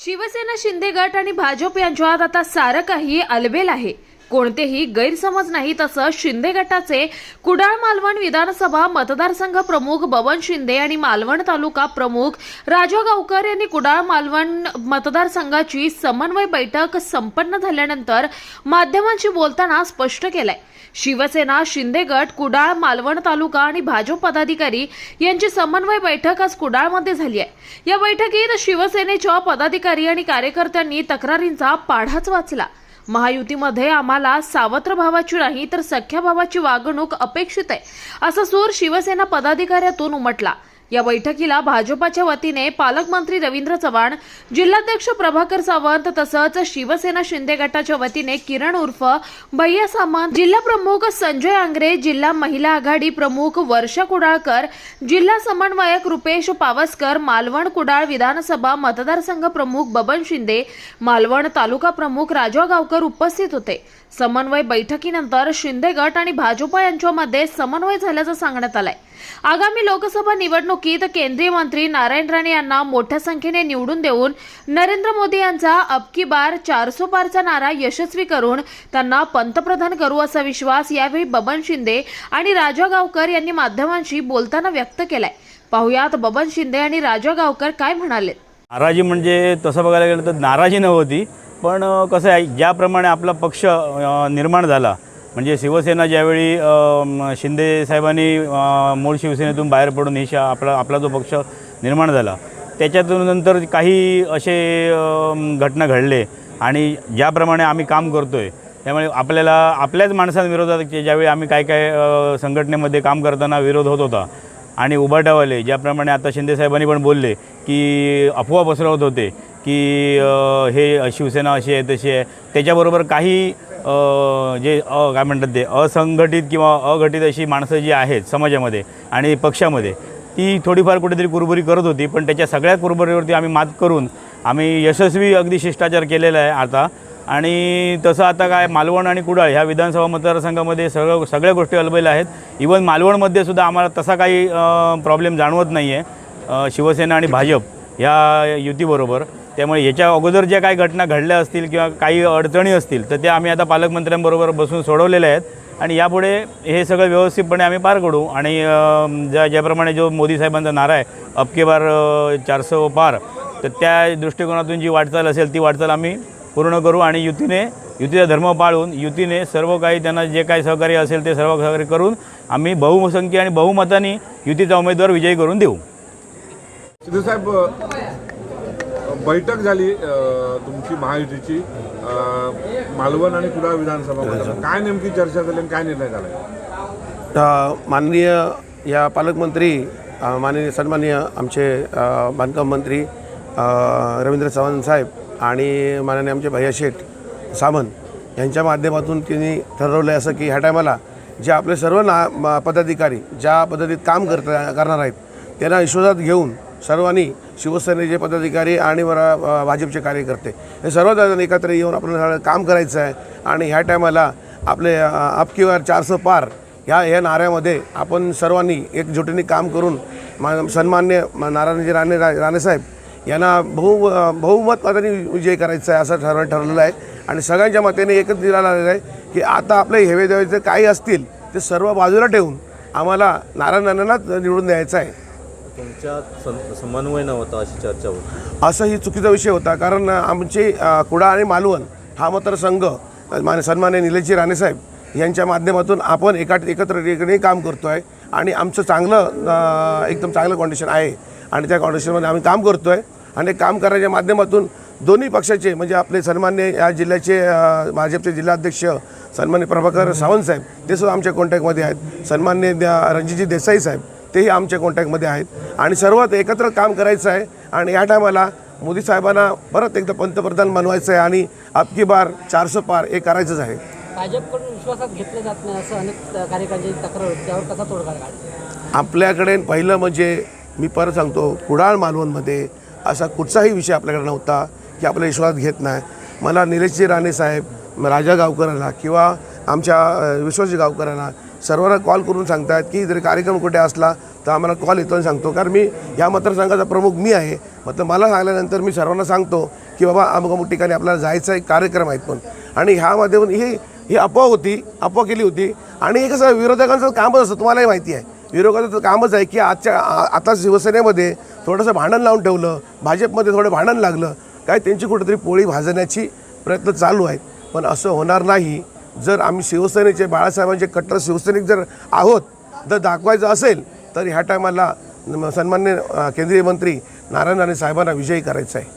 शिवसेना शिंदे गट आणि भाजप यांच्यात आता सारं काही अलबेल आहे. कोणतेही गैरसमज नाही तसं शिंदे गटाचे कुडाळ मालवण विधानसभा मतदारसंघ प्रमुख बबन शिंदे आणि मालवण तालुका प्रमुख राजा गावकर यांनी कुडाळ मालवण मतदारसंघाची समन्वय बैठक संपन्न झाल्यानंतर माध्यमांशी बोलताना स्पष्ट केलंय. शिवसेना शिंदे गट कुडाळ मालवण तालुका आणि भाजप पदाधिकारी यांची समन्वय बैठक आज कुडाळमध्ये झाली आहे. या बैठकीत शिवसेनेच्या पदाधिकारी आणि कार्यकर्त्यांनी तक्रारींचा पाढाच वाचला. महायुतीमध्ये आम्हाला सावत्र भावाची नाही तर सख्या भावाची वागणूक अपेक्षित आहे. असा सूर शिवसेना पदाधिकाऱ्यातून उमटला. या बैठकीला भाजपाच्या वतीने पालकमंत्री रवींद्र चव्हाण जिल्हाध्यक्ष प्रभाकर सावंत तसंच शिवसेना शिंदे गटाच्या वतीने किरण उर्फ भैया सामंत जिल्हा प्रमुख संजय आंग्रे जिल्हा महिला आघाडी प्रमुख वर्षा कुडाळकर जिल्हा समन्वयक रुपेश पावसकर मालवण कुडाळ विधानसभा मतदारसंघ प्रमुख बबन शिंदे मालवण तालुका प्रमुख राजा गावकर उपस्थित होते. समन्वय बैठकीनंतर शिंदे गट आणि भाजप यांच्यामध्ये समन्वय झाल्याचं सांगण्यात आलंय. आगामी लोकसभा निवडणुकीत केंद्रीय मंत्री नारायण राणे यांना मोठ्या संख्येने निवडून देऊन नरेंद्र मोदी यांचा अबकी बार चारसो पारचा नारा यशस्वी करून त्यांना पंतप्रधान करू असा विश्वास यावेळी बबन शिंदे आणि राजा गावकर यांनी माध्यमांशी बोलताना व्यक्त केलाय. पाहुयात बबन शिंदे आणि राजा गावकर काय म्हणाले? नाराजी म्हणजे तसं बघायला गेलं तर नाराजी नव्हती पण कसं आहे ज्याप्रमाणे आपला पक्ष निर्माण झाला म्हणजे शिवसेना ज्यावेळी शिंदे साहेबांनी मूळ शिवसेनेतून बाहेर पडून ही शा आपला आपला जो पक्ष निर्माण झाला त्याच्यातून नंतर काही असे घटना घडले. आणि ज्याप्रमाणे आम्ही काम करतो आहे त्यामुळे आपल्याला आपल्याच माणसांविरोधात ज्यावेळी आम्ही काय काय संघटनेमध्ये काम करताना विरोध होत होता आणि उभाटावाले ज्याप्रमाणे आता शिंदेसाहेबांनी पण बोलले की अफवा पसरवत होते की हे शिवसेना अशी आहे तशी आहे. त्याच्याबरोबर काही जे अ काय म्हणतात ते असंघटित किंवा अघटित अशी माणसं जी आहेत समाजामध्ये आणि पक्षामध्ये ती थोडीफार कुठेतरी कुरबुरी करत होती पण त्याच्या सगळ्या कुरबुरीवरती आम्ही मात करून आम्ही यशस्वी अगदी शिष्टाचार केलेला आहे आता. आणि तसं आता काय मालवण आणि कुडाळ ह्या विधानसभा मतदारसंघामध्ये सगळं सगळ्या गोष्टी अलबेल आहेत. इवन मालवणमध्ये सुद्धा आम्हाला तसा काही प्रॉब्लेम जाणवत नाही आहे शिवसेना आणि भाजप ह्या युतीबरोबर. त्यामुळे याच्या अगोदर ज्या काही घटना घडल्या असतील किंवा काही अडचणी असतील तर त्या आम्ही आता पालकमंत्र्यांबरोबर बसून सोडवलेल्या आहेत. आणि यापुढे हे सगळं व्यवस्थितपणे आम्ही पार करू आणि ज्या ज्याप्रमाणे जो मोदी साहेबांचा नारा आहे अबके बार चारसो पार तर त्या दृष्टिकोनातून जी वाटचाल असेल ती वाटचाल आम्ही पूर्ण करू. आणि युतीने युतीचा धर्म पाळून युतीने सर्व काही त्यांना जे काही सहकार्य असेल ते सर्व सहकार्य करून आम्ही बहुसंख्य आणि बहुमताने युतीचा उमेदवार विजयी करून देऊ. सिद्धू साहेब बैठक झाली तुमची महायुतीची मालवण आणि कुडाळ विधानसभा काय नेमकी चर्चा झाली आणि काय निर्णय झाला माननीय या पालकमंत्री माननीय सन्माननीय आमचे बांधकाम मंत्री रवींद्र चव्हाण साहेब आणि माननीय आमचे भैया शेठ सामंत यांच्या माध्यमातून त्यांनी ठरवलं आहे असं की ह्या टायमाला जे आपले सर्व ना पदाधिकारी ज्या पद्धतीत काम करत करणार आहेत त्यांना विश्वासात घेऊन सर्वांनी शिवसेनेचे पदाधिकारी आणि बरा भाजपचे कार्यकर्ते हे सर्वजण एकत्र येऊन आपलं सगळं काम करायचं आहे. आणि ह्या टायमाला आपले अ, अबकीवर चारसो पार ह्या ह्या नाऱ्यामध्ये आपण सर्वांनी एकजुटीने काम करून मा सन्मान्य नारायणजी राणे रा राणेसाहेब यांना बहु बहुमत मताने विजय करायचा आहे असं ठरवलं ठरलेलं आहे. आणि सगळ्यांच्या मताने एकच दिला आलेलं आहे की आता आपले हेवे देवे काही असतील ते सर्व बाजूला ठेवून आम्हाला नारायण राणेंनाच निवडून द्यायचं आहे. तुमच्यात समन्वय नव्हता अशी चर्चा होती. असं ही चुकीचा विषय होता. कारण आमचे कुडा आणि मालवण हा मतदारसंघ मान सन्मान्य निलेशजी राणेसाहेब यांच्या माध्यमातून आपण एका एकत्र ठिकाणी काम करतो आहे आणि आमचं चांगलं एकदम चांगलं कॉन्डिशन आहे. आणि त्या कॉन्डिशनमध्ये आम्ही काम करतो आहे आणि काम करायच्या माध्यमातून दोन्ही पक्षाचे म्हणजे आपले सन्मान्य या जिल्ह्याचे भाजपचे जिल्हाध्यक्ष सन्मान्य प्रभाकर सावंत साहेब ते सुद्धा आमच्या कॉन्टॅक्टमध्ये आहेत. सन्मान्य द्या- रणजितजी देसाई साहेब तेही आमच्या कॉन्टॅक्टमध्ये आहेत. आणि सर्वात एकत्र काम करायचं आहे. आणि या टायमाला मोदी साहेबांना परत एकदा पंतप्रधान बनवायचं आहे आणि अबकी बार चारसो पार हे करायचंच आहे. भाजपकडून विश्वासात घेतलं जात नाही असं अनेक कार्यकर्त्यांची तक्रार होती. त्यावर कसा तोडगा आपल्याकडे पहिलं म्हणजे मी परत सांगतो कुडाळ मालवणमध्ये असा कुठचाही विषय आपल्याकडे नव्हता की आपल्या विश्वासात घेत नाही. मला निलेशजी राणे साहेब राजा गावकरांना किंवा आमच्या विश्वासजी गावकरांना सर्वांना कॉल करून सांगतात की जरी कार्यक्रम कुठे असला तर आम्हाला कॉल येतो आणि सांगतो. कारण मी या मतदारसंघाचा प्रमुख मी आहे. मतलब मला सांगल्यानंतर मी सर्वांना सांगतो की बाबा अमुक अमुक ठिकाणी आपल्याला जायचा एक कार्यक्रम आहेत पण. आणि ह्यामध्ये पण ही ही अफवा होती अफवा केली होती. आणि हे कसं विरोधकांचं कामच असतं तुम्हालाही माहिती आहे. विरोधकांचं कामच आहे की आजच्या आ- आता शिवसेनेमध्ये थोडंसं भांडण लावून ठेवलं भाजपमध्ये थोडं भांडण लागलं. काय त्यांची कुठेतरी पोळी भाजण्याची प्रयत्न चालू आहेत. पण असं होणार नाही. जर आम्ही शिवसेनेचे बाळासाहेबांचे कट्टर शिवसैनिक जर आहोत जर दाखवायचं असेल तर ह्या टायमाला सन्मान्य केंद्रीय मंत्री नारायण राणे साहेबांना विजयी करायचं आहे.